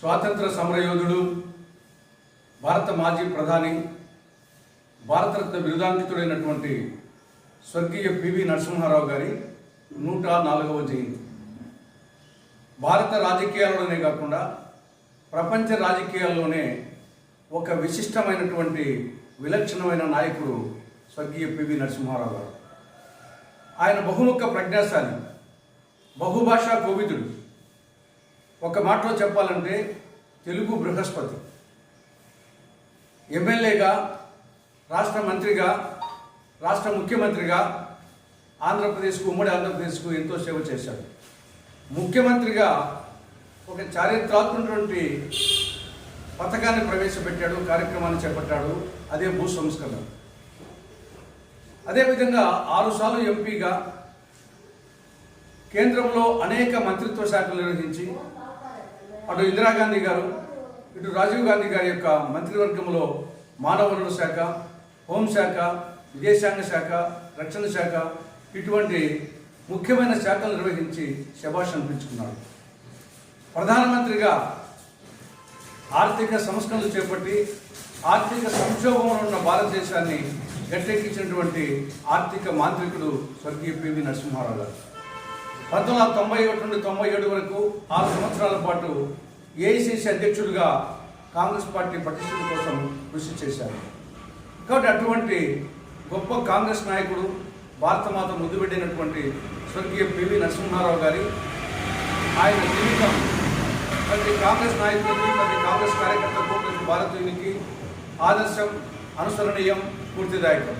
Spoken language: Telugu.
స్వాతంత్ర సమరయోధుడు భారత మాజీ ప్రధాని భారతరత్న బిరుదాంకితుడైనటువంటి స్వర్గీయ పివి నరసింహారావు గారి నూట నాలుగవ జయంతి. భారత రాజకీయాల్లోనే కాకుండా ప్రపంచ రాజకీయాల్లోనే ఒక విశిష్టమైనటువంటి విలక్షణమైన నాయకుడు స్వర్గీయ పివి నరసింహారావు గారు. ఆయన బహుముఖ ప్రజ్ఞాశాలి బహుభాషా కోవిదుడు. ఒక మాటలో చెప్పాలంటే తెలుగు బృహస్పతి. ఎమ్మెల్యేగా రాష్ట్ర మంత్రిగా రాష్ట్ర ముఖ్యమంత్రిగా ఆంధ్రప్రదేశ్కు ఉమ్మడి ఆంధ్రప్రదేశ్కు ఎంతో సేవ చేశాడు. ముఖ్యమంత్రిగా ఒక చారిత్రాత్మకటువంటి పథకాన్ని ప్రవేశపెట్టాడు కార్యక్రమాన్ని చేపట్టాడు అదే భూ సంస్కరణ. అదేవిధంగా ఆరుసార్లు ఎంపీగా కేంద్రంలో అనేక మంత్రిత్వ శాఖలు నిర్వహించి అటు ఇందిరాగాంధీ గారు ఇటు రాజీవ్ గాంధీ గారి యొక్క మంత్రివర్గంలో మానవ వనరుల శాఖ హోంశాఖ విదేశాంగ శాఖ రక్షణ శాఖ ఇటువంటి ముఖ్యమైన శాఖలు నిర్వహించి శభాష్ అనిపించుకున్నాడు. ప్రధానమంత్రిగా ఆర్థిక సంస్కరణలు చేపట్టి ఆర్థిక సంక్షోభంలో ఉన్న భారతదేశాన్ని గట్టెక్కించినటువంటి ఆర్థిక మాంత్రికుడు స్వర్గీయ పివి నరసింహారావు గారు. పంతొమ్మిది వందల తొంభై ఒకటి నుండి తొంభై ఏడు వరకు ఆరు సంవత్సరాల పాటు ఏఐసిసి అధ్యక్షుడిగా కాంగ్రెస్ పార్టీ పటిష్టత కోసం కృషి చేశారు. కాబట్టి అటువంటి గొప్ప కాంగ్రెస్ నాయకుడు భారతమాత పెట్టినటువంటి స్వర్గీయ పివి నరసింహారావు గారి ఆయన జీవితం ప్రతి కాంగ్రెస్ నాయకులకు ప్రతి కాంగ్రెస్ కార్యకర్తలకు ప్రతి భారతీయునికి ఆదర్శం అనుసరణీయం పూర్తిదాయకం